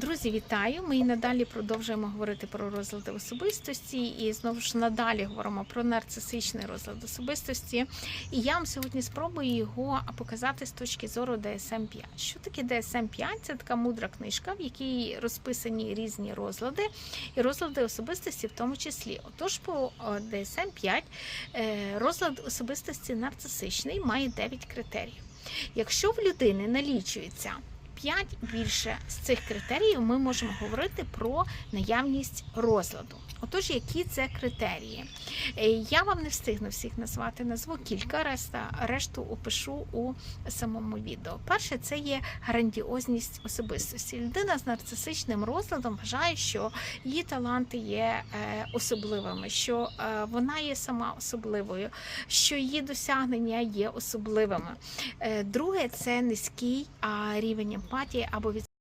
Друзі, вітаю! Ми і надалі продовжуємо говорити про розлади особистості, і знову ж надалі говоримо про нарцисичний розлад особистості. І я вам сьогодні спробую його показати з точки зору DSM-5. Що таке DSM-5? Це така мудра книжка, в якій розписані різні розлади і розлади особистості, в тому числі. Отож, по е, DSM-5 е, розлад особистості нарцисичний має 9 критеріїв. Якщо в людини налічується 5 більше з цих критеріїв, ми можемо говорити про наявність розладу. Отож, які це критерії? Е, Я вам не встигну всіх назвати, назву кілька, решта, решту опишу у самому відео. Перше, це є грандіозність особистості. Людина з нарцисичним розладом вважає, що її таланти є е, особливими, що е, вона є сама особливою, що її досягнення є особливими. Друге це низький рівень емпатії або від